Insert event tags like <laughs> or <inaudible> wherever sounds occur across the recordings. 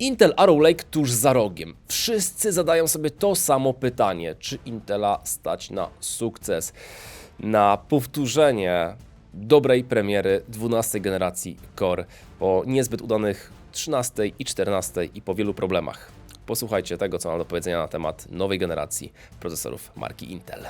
Intel Arrow Lake tuż za rogiem. Wszyscy zadają sobie to samo pytanie, czy Intela stać na sukces, na powtórzenie dobrej premiery 12 generacji Core po niezbyt udanych 13 i 14 i po wielu problemach. Posłuchajcie tego, co mam do powiedzenia na temat nowej generacji procesorów marki Intel.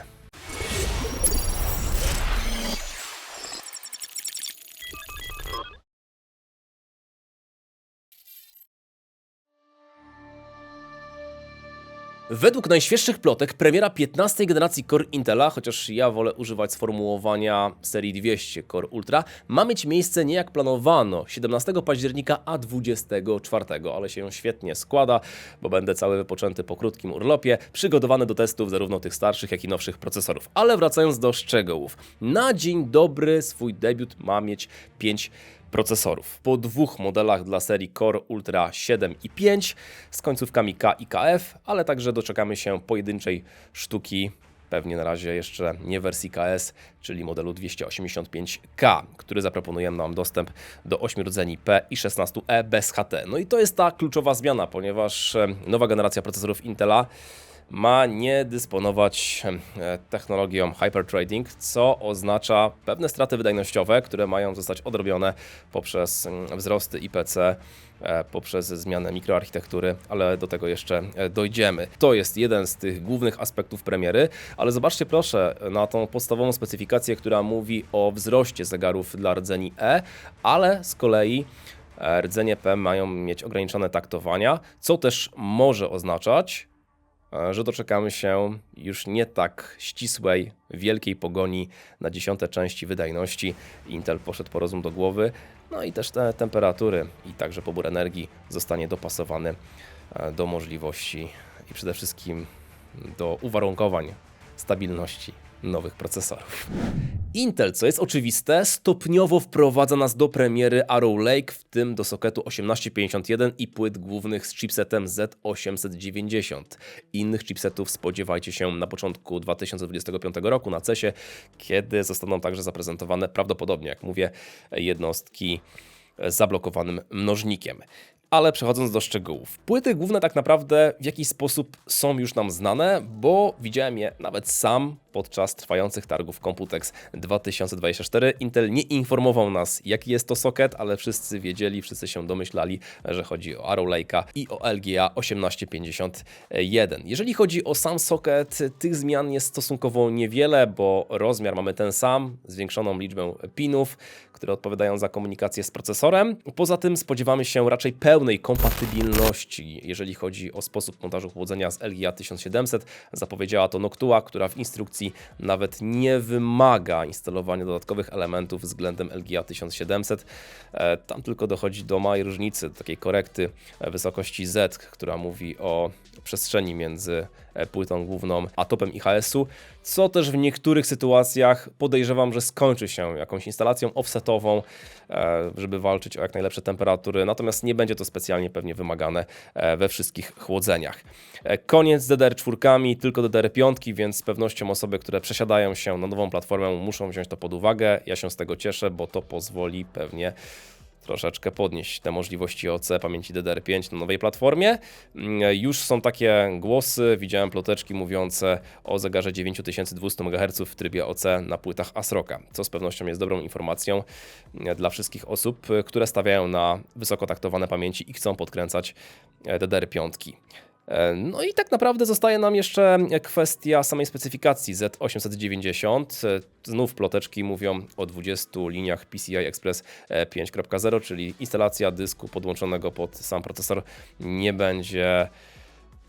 Według najświeższych plotek premiera 15 generacji Core Intela, chociaż ja wolę używać sformułowania serii 200 Core Ultra, ma mieć miejsce nie jak planowano 17 października, a 24, ale się świetnie składa, bo będę cały wypoczęty po krótkim urlopie, przygotowany do testów zarówno tych starszych, jak i nowszych procesorów. Ale wracając do szczegółów. Na dzień dobry swój debiut ma mieć 5 procesorów. Po dwóch modelach dla serii Core Ultra 7 i 5 z końcówkami K i KF, ale także doczekamy się pojedynczej sztuki, pewnie na razie jeszcze nie wersji KS, czyli modelu 285K, który zaproponuje nam dostęp do 8 rdzeni P i 16E bez HT. No i to jest ta kluczowa zmiana, ponieważ e, nowa generacja procesorów Intela ma nie dysponować e, technologią hypertrading, co oznacza pewne straty wydajnościowe, które mają zostać odrobione poprzez mm, wzrosty IPC, e, poprzez zmianę mikroarchitektury, ale do tego jeszcze e, dojdziemy. To jest jeden z tych głównych aspektów premiery, ale zobaczcie proszę na tą podstawową specyfikację, która mówi o wzroście zegarów dla rdzeni E, ale z kolei rdzenie P mają mieć ograniczone taktowania, co też może oznaczać, że doczekamy się już nie tak ścisłej, wielkiej pogoni na dziesiąte części wydajności. Intel poszedł po rozum do głowy, no i też te temperatury i także pobór energii zostanie dopasowany do możliwości i przede wszystkim do uwarunkowań stabilności nowych procesorów. Intel, co jest oczywiste, stopniowo wprowadza nas do premiery Arrow Lake, w tym do sokietu 1851 i płyt głównych z chipsetem Z890. Innych chipsetów spodziewajcie się na początku 2025 roku na CESie, kiedy zostaną także zaprezentowane prawdopodobnie, jak mówię, jednostki z zablokowanym mnożnikiem. Ale przechodząc do szczegółów. Płyty główne tak naprawdę w jakiś sposób są już nam znane, bo widziałem je nawet sam podczas trwających targów Computex 2024. Intel nie informował nas, jaki jest to socket, ale wszyscy wiedzieli, wszyscy się domyślali, że chodzi o Arrow Lake'a i o LGA 1851. Jeżeli chodzi o sam socket, tych zmian jest stosunkowo niewiele, bo rozmiar mamy ten sam, zwiększoną liczbę pinów, które odpowiadają za komunikację z procesorem. Poza tym spodziewamy się raczej pełnej kompatybilności, jeżeli chodzi o sposób montażu chłodzenia z LGA 1700. Zapowiedziała to Noctua, która w instrukcji nawet nie wymaga instalowania dodatkowych elementów względem LGA 1700. E, Tam tylko dochodzi do małej różnicy, do takiej korekty wysokości Z, która mówi o przestrzeni między e, płytą główną a topem IHS-u, co też w niektórych sytuacjach podejrzewam, że skończy się jakąś instalacją offsetową, e, żeby walczyć o jak najlepsze temperatury, natomiast nie będzie to specjalnie pewnie wymagane we wszystkich chłodzeniach. Koniec z DDR4, tylko DDR5, więc z pewnością osoby, które przesiadają się na nową platformę muszą wziąć to pod uwagę. Ja się z tego cieszę, bo to pozwoli pewnie troszeczkę podnieść te możliwości OC pamięci DDR5 na nowej platformie. Mm, Już są takie głosy, widziałem ploteczki mówiące o zegarze 9200 MHz w trybie OC na płytach ASRoCa, co z pewnością jest dobrą informacją mm, dla wszystkich osób, które stawiają na wysoko taktowane pamięci i chcą podkręcać e, DDR5. E, No i tak naprawdę zostaje nam jeszcze kwestia samej specyfikacji Z890. E, Znów ploteczki mówią o 20 liniach PCI Express e, 5.0, czyli instalacja dysku podłączonego pod sam procesor nie będzie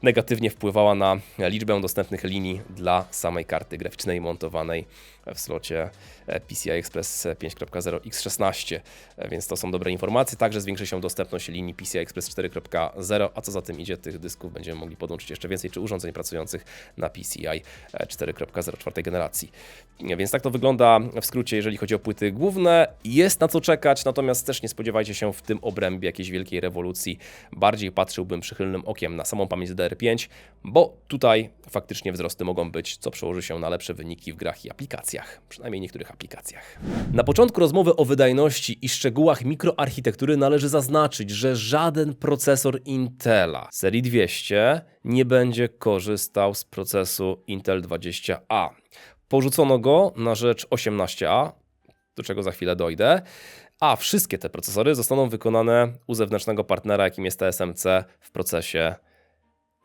negatywnie wpływała na liczbę dostępnych linii dla samej karty graficznej montowanej w slocie e, PCI Express 5.0 X16, E, więc to są dobre informacje. Także zwiększy się dostępność linii PCI Express 4.0, a co za tym idzie, tych dysków będziemy mogli podłączyć jeszcze więcej, czy urządzeń pracujących na PCI e, 4.0 czwartej generacji. E, Więc tak to wygląda w skrócie, jeżeli chodzi o płyty główne. Jest na co czekać, natomiast też nie spodziewajcie się w tym obrębie jakiejś wielkiej rewolucji. Bardziej patrzyłbym przychylnym okiem na samą pamięć DDR5, bo tutaj faktycznie wzrosty mogą być, co przełoży się na lepsze wyniki w grach i aplikacjach. Aplikacjach, przynajmniej niektórych aplikacjach. Na początku rozmowy o wydajności i szczegółach mikroarchitektury należy zaznaczyć, że żaden procesor Intela serii 200 nie będzie korzystał z procesu Intel 20A. Porzucono go na rzecz 18A, do czego za chwilę dojdę, a wszystkie te procesory zostaną wykonane u zewnętrznego partnera, jakim jest TSMC w procesie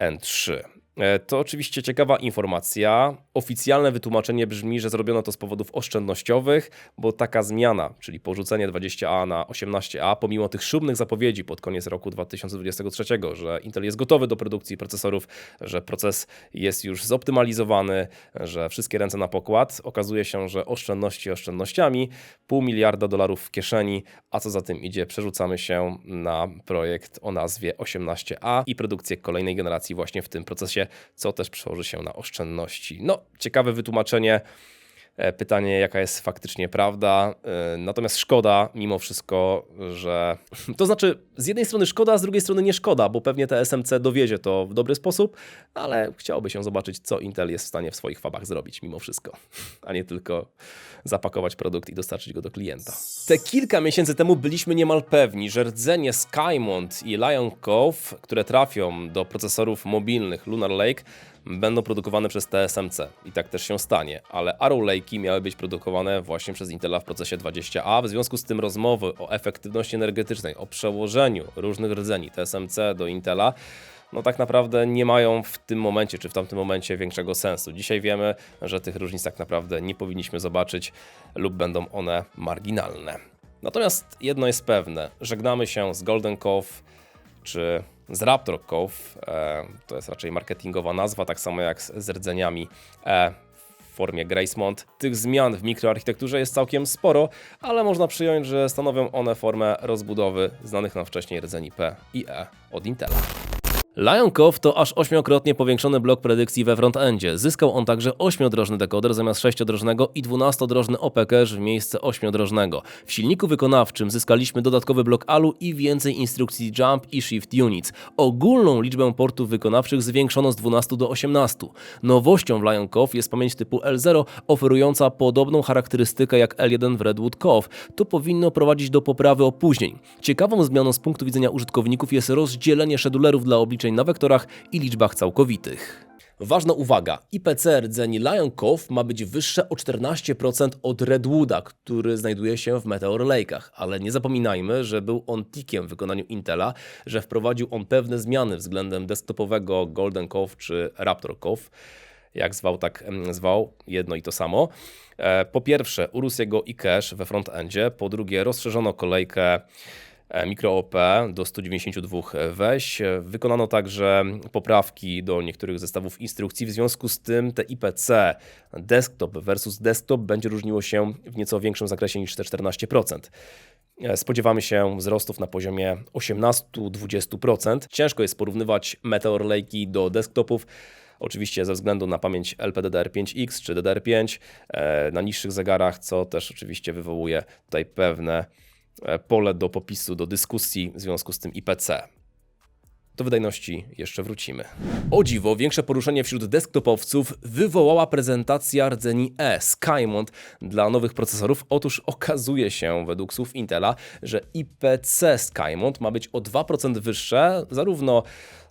N3. E, to oczywiście ciekawa informacja. Oficjalne wytłumaczenie brzmi, że zrobiono to z powodów oszczędnościowych, bo taka zmiana, czyli porzucenie 20A na 18A, pomimo tych szumnych zapowiedzi pod koniec roku 2023, że Intel jest gotowy do produkcji procesorów, że proces jest już zoptymalizowany, że wszystkie ręce na pokład, okazuje się, że oszczędności oszczędnościami, pół miliarda dolarów w kieszeni, a co za tym idzie, przerzucamy się na projekt o nazwie 18A i produkcję kolejnej generacji właśnie w tym procesie co też przełoży się na oszczędności. No, ciekawe wytłumaczenie. E, pytanie, jaka jest faktycznie prawda. E, natomiast szkoda mimo wszystko, że. <laughs> To znaczy, z jednej strony szkoda, z drugiej strony nie szkoda, bo pewnie TSMC dowiezie to w dobry sposób, ale chciałoby się zobaczyć, co Intel jest w stanie w swoich fabach zrobić mimo wszystko, <laughs> a nie tylko zapakować produkt i dostarczyć go do klienta. Te kilka miesięcy temu byliśmy niemal pewni, że rdzenie Skymont i Lion Cove, które trafią do procesorów mobilnych Lunar Lake, będą produkowane przez TSMC i tak też się stanie, ale Arrow Lake'i miały być produkowane właśnie przez Intela w procesie 20A. W związku z tym rozmowy o efektywności energetycznej, o przełożeniu różnych rdzeni TSMC do Intela no tak naprawdę nie mają w tym momencie, czy w tamtym momencie większego sensu. Dzisiaj wiemy, że tych różnic tak naprawdę nie powinniśmy zobaczyć lub będą one marginalne. Natomiast jedno jest pewne, żegnamy się z Golden Cove czy z Raptor Cove, e, to jest raczej marketingowa nazwa, tak samo jak z rdzeniami E w formie Gracemont. Tych zmian w mikroarchitekturze jest całkiem sporo, ale można przyjąć, że stanowią one formę rozbudowy znanych nam wcześniej rdzeni P i E od Intela. Lioncoff to aż ośmiokrotnie powiększony blok predykcji we frontendzie. Zyskał on także ośmiodrożny dekoder zamiast sześciodrożnego i dwunastodrożny OP cache w miejsce ośmiodrożnego. W silniku wykonawczym zyskaliśmy dodatkowy blok ALU i więcej instrukcji Jump i Shift Units. Ogólną liczbę portów wykonawczych zwiększono z 12 do 18. Nowością w Lioncoff jest pamięć typu L0 oferująca podobną charakterystykę jak L1 w Redwood Cove. To powinno prowadzić do poprawy opóźnień. Ciekawą zmianą z punktu widzenia użytkowników jest rozdzielenie schedulerów dla obliczeń na wektorach i liczbach całkowitych. Ważna uwaga, IPC rdzeni Lion Cove ma być wyższe o 14% od Redwooda, który znajduje się w Meteor Lake'ach, ale nie zapominajmy, że był on tikiem w wykonaniu Intela, że wprowadził on pewne zmiany względem desktopowego Golden Cove czy Raptor Cove jak zwał, tak zwał, jedno i to samo. E, po pierwsze, urósł jego e-cache we frontendzie, po drugie, rozszerzono kolejkę E, MicroOP do 192 weź. Wykonano także poprawki do niektórych zestawów instrukcji. W związku z tym te IPC desktop versus desktop będzie różniło się w nieco większym zakresie niż te 14%. E, spodziewamy się wzrostów na poziomie 18-20%. Ciężko jest porównywać Meteor Lake do desktopów. Oczywiście ze względu na pamięć LPDDR5X czy DDR5 e, na niższych zegarach, co też oczywiście wywołuje tutaj pewne E, pole do popisu, do dyskusji w związku z tym IPC. Do wydajności jeszcze wrócimy. O dziwo, większe poruszenie wśród desktopowców wywołała prezentacja rdzeni E Skymont dla nowych procesorów. Otóż okazuje się, według słów Intela, że IPC Skymont ma być o 2% wyższe, zarówno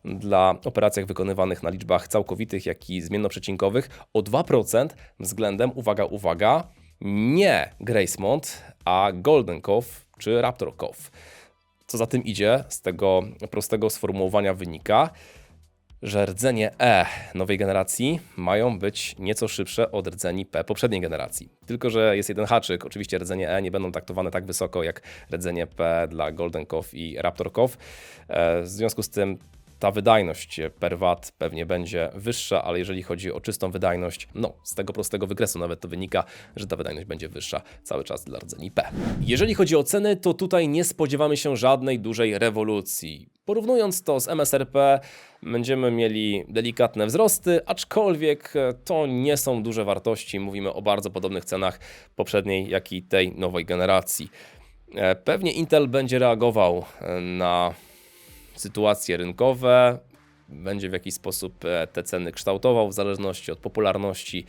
dla operacjach wykonywanych na liczbach całkowitych, jak i zmiennoprzecinkowych, o 2% względem, uwaga, uwaga, nie Gracemont, a Golden czy Raptor. Co za tym idzie, z tego prostego sformułowania wynika, że rdzenie E nowej generacji mają być nieco szybsze od rdzeni P poprzedniej generacji. Tylko, że jest jeden haczyk. Oczywiście rdzenie E nie będą taktowane tak wysoko jak rdzenie P dla Golden i Raptor. E, w związku z tym ta wydajność per watt pewnie będzie wyższa, ale jeżeli chodzi o czystą wydajność, no z tego prostego wykresu nawet to wynika, że ta wydajność będzie wyższa cały czas dla rdzeni P. Jeżeli chodzi o ceny, to tutaj nie spodziewamy się żadnej dużej rewolucji. Porównując to z MSRP, będziemy mieli delikatne wzrosty, aczkolwiek to nie są duże wartości. Mówimy o bardzo podobnych cenach poprzedniej, jak i tej nowej generacji. E, pewnie Intel będzie reagował na sytuacje rynkowe, będzie w jakiś sposób e, te ceny kształtował w zależności od popularności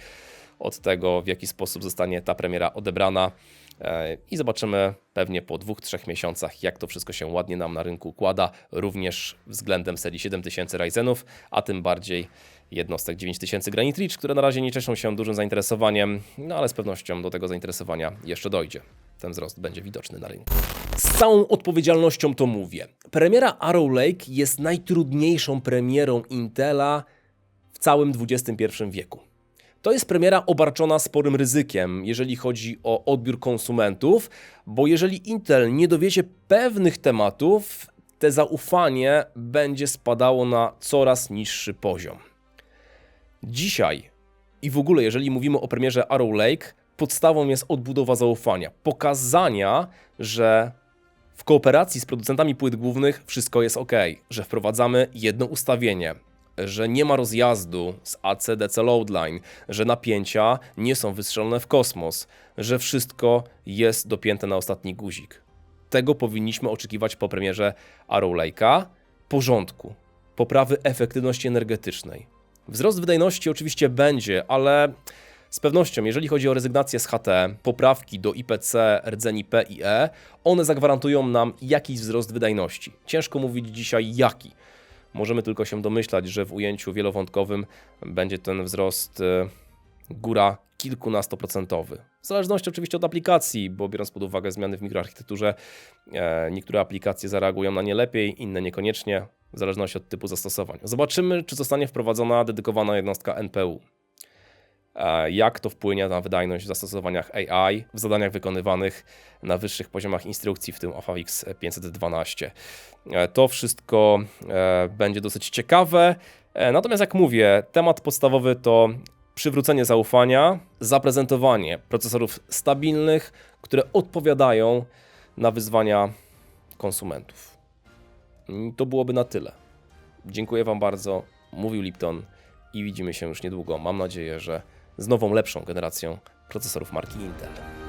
od tego, w jaki sposób zostanie ta premiera odebrana. E, I zobaczymy pewnie po dwóch, trzech miesiącach, jak to wszystko się ładnie nam na rynku układa, również względem serii 7000 Ryzenów, a tym bardziej jednostek 9000 Granite Ridge, które na razie nie cieszą się dużym zainteresowaniem, no ale z pewnością do tego zainteresowania jeszcze dojdzie. Ten wzrost będzie widoczny na rynku. Z całą odpowiedzialnością to mówię. Premiera Arrow Lake jest najtrudniejszą premierą Intela w całym XXI wieku. To jest premiera obarczona sporym ryzykiem, jeżeli chodzi o odbiór konsumentów, bo jeżeli Intel nie dowiecie pewnych tematów, te zaufanie będzie spadało na coraz niższy poziom. Dzisiaj i w ogóle, jeżeli mówimy o premierze Arrow Lake, podstawą jest odbudowa zaufania, pokazania, że w kooperacji z producentami płyt głównych wszystko jest ok, że wprowadzamy jedno ustawienie, że nie ma rozjazdu z AC-DC Loadline, że napięcia nie są wystrzelone w kosmos, że wszystko jest dopięte na ostatni guzik. Tego powinniśmy oczekiwać po premierze Arrow Lake'a. Porządku, poprawy efektywności energetycznej. Wzrost wydajności oczywiście będzie, ale z pewnością, jeżeli chodzi o rezygnację z HT, poprawki do IPC, rdzeni P i E, one zagwarantują nam jakiś wzrost wydajności. Ciężko mówić dzisiaj jaki. Możemy tylko się domyślać, że w ujęciu wielowątkowym będzie ten wzrost e, góra kilkunastoprocentowy. W zależności oczywiście od aplikacji, bo biorąc pod uwagę zmiany w mikroarchitekturze, e, niektóre aplikacje zareagują na nie lepiej, inne niekoniecznie, w zależności od typu zastosowań. Zobaczymy, czy zostanie wprowadzona dedykowana jednostka NPU. Jak to wpłynie na wydajność w zastosowaniach AI, w zadaniach wykonywanych na wyższych poziomach instrukcji, w tym OFAWX 512. E, To wszystko e, będzie dosyć ciekawe. E, Natomiast, jak mówię, temat podstawowy to przywrócenie zaufania, zaprezentowanie procesorów stabilnych, które odpowiadają na wyzwania konsumentów. To byłoby na tyle. Dziękuję Wam bardzo. Mówił Lipton i widzimy się już niedługo. Mam nadzieję, że z nową, lepszą generacją procesorów marki Intel.